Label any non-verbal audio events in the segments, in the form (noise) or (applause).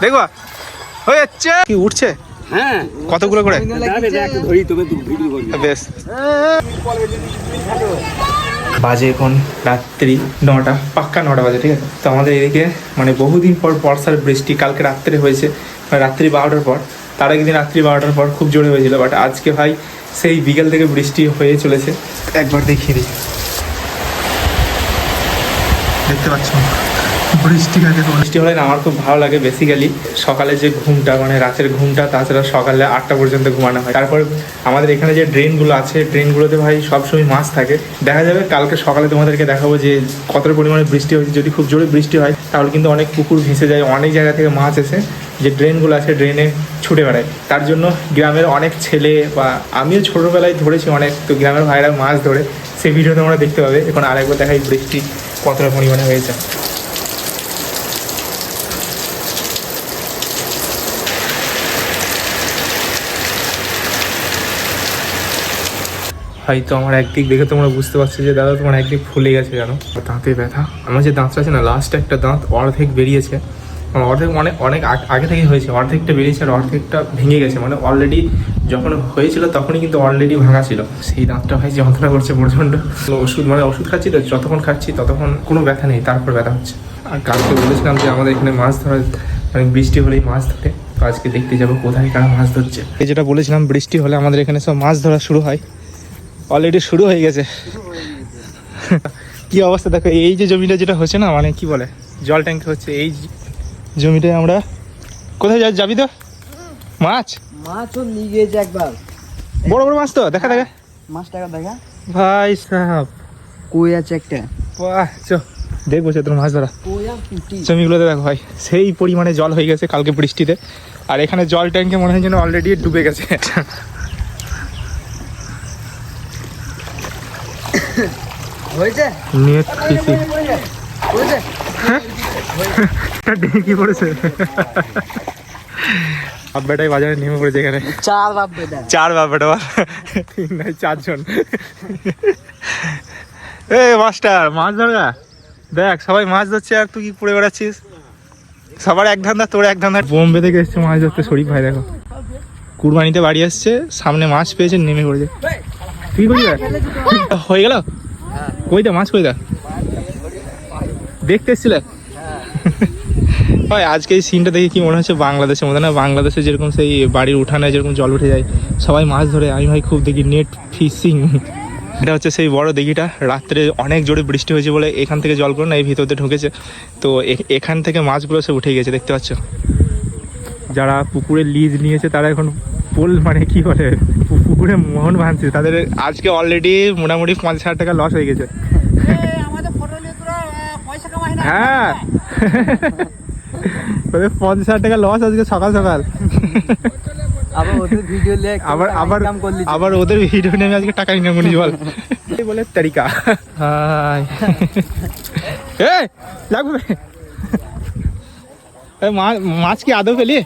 দেখবা? হয়ে যাচ্ছে। কি উঠছে? হ্যাঁ। কতগুলো করে? করবি। বেশ। বাজে এখন রাত্রি নটা পাক্কা নটা বাজে ঠিক আছে? তো আমাদের এদিকে মানে বহুদিন পর বর্ষার বৃষ্টি কালকে রাত্রে হয়েছে মানে রাত্রি বারোটার পর। তার একদিন রাত্রি বারোটার পর খুব জোরে হয়েছিল বাট আজকে ভাই সেই বিকেল থেকে বৃষ্টি হয়ে চলেছে। একবার দেখিয়ে দিই। দেখতে পাচ্ছ? বৃষ্টি হলে আমার খুব ভালো লাগে বেসিক্যালি সকালে যে ঘুমটা মানে রাতের ঘুমটা, তাছাড়া সকালে আটটা পর্যন্ত ঘুমানো হয়। তারপর আমাদের এখানে যে ড্রেনগুলো আছে, ড্রেনগুলোতে ভাই সবসময় মাছ থাকে। দেখা যাবে কালকে সকালে তোমাদেরকে দেখাবো যে কতটা পরিমাণে বৃষ্টি হয়েছে। যদি খুব জোরে বৃষ্টি হয়, তাহলে কিন্তু অনেক পুকুর ভেসে যায়, অনেক জায়গা থেকে মাছ এসে যে ড্রেনগুলো আছে ড্রেনে ছুটে বেড়ায়। তার জন্য গ্রামের অনেক ছেলে বা আমিও ছোটোবেলায় ধরেছি অনেক, তো গ্রামের ভাইরা মাছ ধরে। সেই ভিডিও তোমরা দেখতে পাবে। এখন আরেকবার দেখাই বৃষ্টি কতটা পরিমাণে হয়েছে। হয়তো আমার একদিক দেখে তোমরা বুঝতে পারছ যে দাদা, তোমার একদিক ফুলে গেছে কেন? দাঁতে ব্যথা। আমার যে দাঁতটা আছে না লাস্ট একটা দাঁত অর্ধেক বেরিয়েছে। আমার অর্ধেক অনেক অনেক আগে থেকে হয়েছে, অর্ধেকটা বেরিয়েছে আর অর্ধেকটা ভেঙে গেছে। মানে অলরেডি যখন হয়েছিল, তখনই কিন্তু অলরেডি ভাঙা ছিল। সেই দাঁতটা ভাই যন্ত্রণা করছে প্রচণ্ড। ওষুধ মানে ওষুধ খাচ্ছি তো, যতক্ষণ খাচ্ছি ততক্ষণ কোনো ব্যথা নেই, তারপর ব্যথা হচ্ছে। আর কালকে বলেছিলাম যে আমাদের এখানে মাছ ধরা মানে বৃষ্টি হলেই মাছ ধরে। তো আজকে দেখতে যাব কোথায় কারা মাছ ধরছে। এই যেটা বলেছিলাম, বৃষ্টি হলে আমাদের এখানে সব মাছ ধরা শুরু হয়। অলরেডি শুরু হয়ে গেছে। কি অবস্থা? দেখো এই যে জমিটা যেটা হচ্ছে না মানে কি বলে? জল ট্যাঙ্ক হচ্ছে এই জমিটায় আমরা কোথায় যা যাবি তো? মাছ? মাছ মাছও নিয়ে গিয়েছে একবার। বড় বড় মাছ তো দেখা দেখা। মাছ টাকা দেখা ভাই সাহাব। কই আছে একটা? বাহ চো দেখব সে তোর মাছ ধরা। জমিগুলোতে দেখো ভাই সেই পরিমাণে জল হয়ে গেছে কালকে বৃষ্টিতে। আর এখানে জল ট্যাঙ্কে মনে হয় যেন অলরেডি ডুবে গেছে। হয়েছে? নেট ফিসিং হয়েছে ডেঙ্কি পড়েছে? আব্বাটাই বাজারে নেমে পড়েছে এখানে। চার বাপ বেটা। চার চারজন। এ মাস্টার মাছ ধরা দেখ সবাই মাছ ধরছে আর তুই কি পড়ে বেড়াচ্ছিস? সবার এক ধান্দা তোর এক ধান্দা। বোম্বে থেকে এসছে মাছ ধরতে শরীফ ভাই দেখো। কুরবানিতে বাড়ি আসছে সামনে মাছ পেয়েছে নেমে পড়েছে। তুই করি হয়ে গেল? কই দা, মাছ কই দা? দেখতে এসছিলে? ভাই, আজকে এই সিনটা দেখে কি মনে হচ্ছে বাংলাদেশের মধ্যে? না, বাংলাদেশে যেরকম সেই বাড়ির উঠানে যেরকম জল উঠে যায়, সবাই মাছ ধরে। আমি ভাই খুব দেখি নেট ফিশিং। এটা হচ্ছে সেই বড় দিঘিটা রাত্রে অনেক জোরে বৃষ্টি হয়েছে বলে এখান থেকে জলগুলো না, এই ভিতরতে ঢুকেছে। তো এখান থেকে মাছগুলো সে উঠে গেছে, দেখতে পাচ্ছ? যারা পুকুরে লিজ নিয়েছে, তারা এখন পোল মানে কি বলে? পুকুরে মোহন ভাঙছে। তাদের আজকে অলরেডি মোটামুটি পঞ্চাশ হাজার টাকা লস হয়ে গেছে। হ্যাঁ। পঞ্চাশ হাজার টাকা লস আজকে সকাল সকাল। আবার ওদের ভিডিও আবার আবার আবার ওদের ভিডিও নিয়ে আজকে টাকা ইনকাম করি বল। বলে তারিকা। লাগবে মাছ কি আদৌ পেলি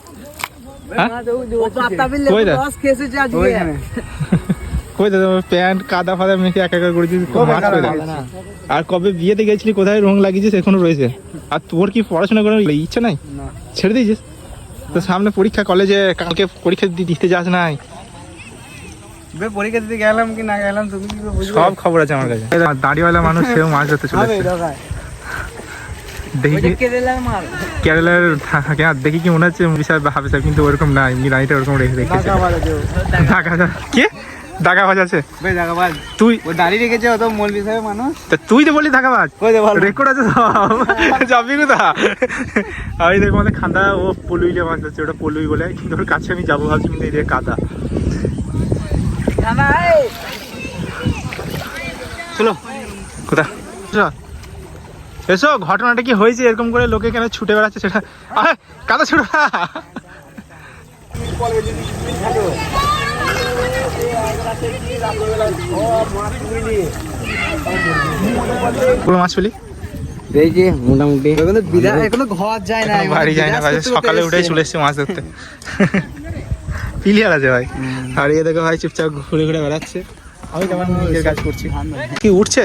কই দা? লস খেয়েছে যে আজকে। (laughs) কই দাদা প্যান্ট কাদা ফাদা মেখে একা একা করেছিস মাছ কই দা? আর কবে বিয়েতে গেছিলি কোথায় রং লাগিয়েছিস এখনও রয়েছে? আর তোর কি পড়াশোনা করার ইচ্ছা নাই? ছেড়ে দিয়েছিস? তো সামনে পরীক্ষা কলেজে কালকে পরীক্ষা দিতে যাস নাই। পরীক্ষা দিতে গেলাম কি না গেলাম তুমি কি সব খবর আছে আমার কাছে। দাড়িওয়ালা মানুষ সেও মাছ ধরতে চলে দেখি কেরালার থাকে আর দেখি কি মনে হচ্ছে হাফে সাহেব কিন্তু ওরকম না এমনি রানিটা ওরকম রেখে রেখেছে বাজা কে? দাগা আছে? তুই ও দাঁড়িয়ে রেখেছে ও তো মৌলবি সাহেব মানুষ। তা তুই তো বললি ঢাকা বাজ কই দে ভালো রেকর্ড আছে সব যাবি কোথা আমি দেখব আমাদের খান্দা ও পলুইলে মাছ ধরছে ওটা পলুই বলে। কিন্তু ওর কাছে আমি যাব ভাবছি কিন্তু এই কাদা। না চলো। কোথা চলো। এসো ঘটনাটা কি হয়েছে? এরকম করে লোকে কেন ছুটে বেড়াচ্ছে সেটা? আরে কাদা ছুটো পুরো মাছ পেলি মোটামুটি। এখনও বিরা এখনও ঘর যায় না বাড়ি যায় না সকালে উঠে চলে এসছে মাছ ধরতে। পিলিয়ার আছে ভাই। আর এ দেখো ভাই চুপচাপ ঘুরে ঘুরে বেড়াচ্ছে। আমি তেমন নিজের কাজ করছি। কি উঠছে?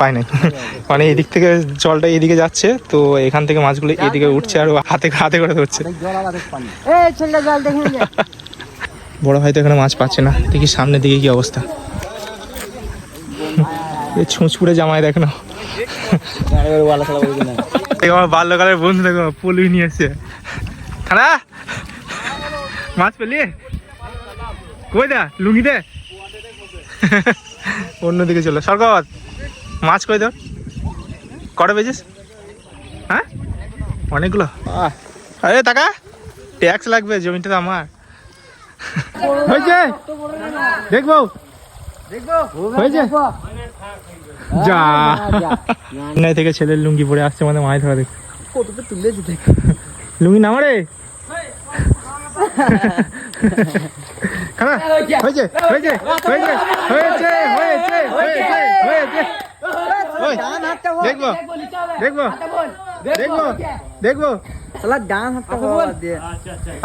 পাই নাই। মানে এদিক থেকে জলটা এদিকে যাচ্ছে তো এখান থেকে মাছগুলো এদিকে উঠছে আর হাতে হাতে করে ধরছে। বড় ভাই তো এখানে মাছ পাচ্ছে না। দেখি সামনের দিকে কি অবস্থা। এই ছুঁচপুরে জামাই দেখ না। আমার বাল্যকালের বন্ধু দেখো পলুই নিয়ে এসছে। খানা মাছ পেলি? কই দা লুঙ্গি দে? অন্যদিকে চলো সরকার মাছ কই তোর? কটা বেজেস হ্যাঁ? অনেকগুলো? আরে টাকা ট্যাক্স লাগবে জমিটা তো আমার। হয়েছে? দেখব? যা। থেকে ছেলের লুঙ্গি পরে আসছে মানে মাছ ধরা দেখ কতটা তুলেছি দেখ। লুঙ্গি নামা রে? হয়েছে হয়েছে? হয়েছে? হয়েছে? হয়েছে? হয়েছে? হয়েছে? দেখব দেখব দেখব দেখব শালা ডান হাতটা বল।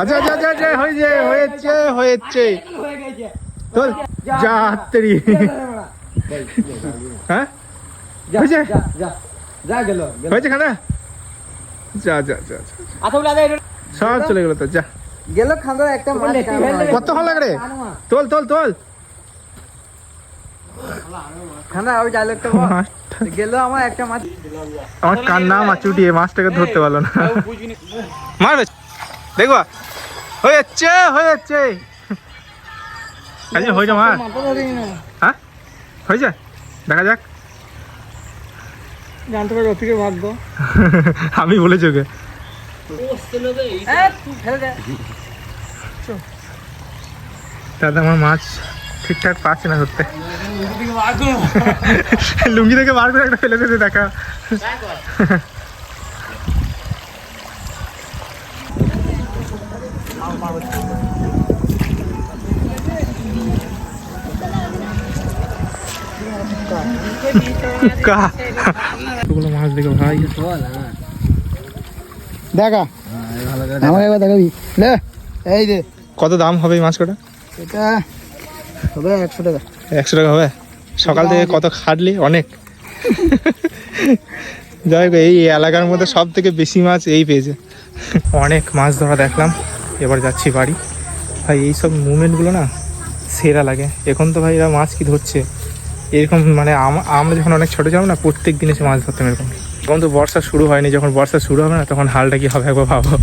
আচ্ছা আচ্ছা আচ্ছা আচ্ছা। হয়েছে হয়েছে হয়েছে। তোর যা হাত্তেরি হ্যাঁ হয়েছে? যা যা গেল হয়েছে খানা? যা যা যা যা। আচ্ছা বলে আদে সব চলে গেলো তো যা। গেল খান্দা একটা কতক্ষণ লাগে রে? তোল তোল তোল। খান্দা ওই ডায়লগটা বল। মাছটা গেল আমার একটা মাছ। আমার কান্না মাছ উঠিয়ে মাছটাকে ধরতে পারল না। মারবে দেখবা? হয়েছে হয়েছে আচ্ছা হয়েছে মার। মাথা ধরিনি না। হ্যাঁ? হয়েছে দেখা যাক। জানতে পারব থেকে ভাগ্য। আমি বলেছি ওকে। দাদা আমার মাছ। ঠিকঠাক পাচ্ছে না ধরতে (laughs) লুঙ্গি থেকে বার করে একটা ফেলে দিতে দেখা। মাছ দেখে ভাই দেখা। আমার এবার দেখাবি। এই দে। কত দাম হবে এই মাছ কটা এটা একশো টাকা। হবে? সকাল থেকে কত খাটলি? অনেক। যাই হোক, এই এলাকার মধ্যে সব থেকে বেশি মাছ এই পেয়েছে। অনেক মাছ ধরা দেখলাম। এবার যাচ্ছি বাড়ি। ভাই, এই সব মুভমেন্টগুলো না সেরা লাগে। এখন তো ভাই এরা মাছ কি ধরছে? এরকম মানে আম- আমরা যখন অনেক ছোটো ছিলাম না প্রত্যেক দিন এসে মাছ ধরতাম এরকম। এখন তো বর্ষা শুরু হয়নি। যখন বর্ষা শুরু হবে না, তখন হালটা কি হবে একবার ভাবো।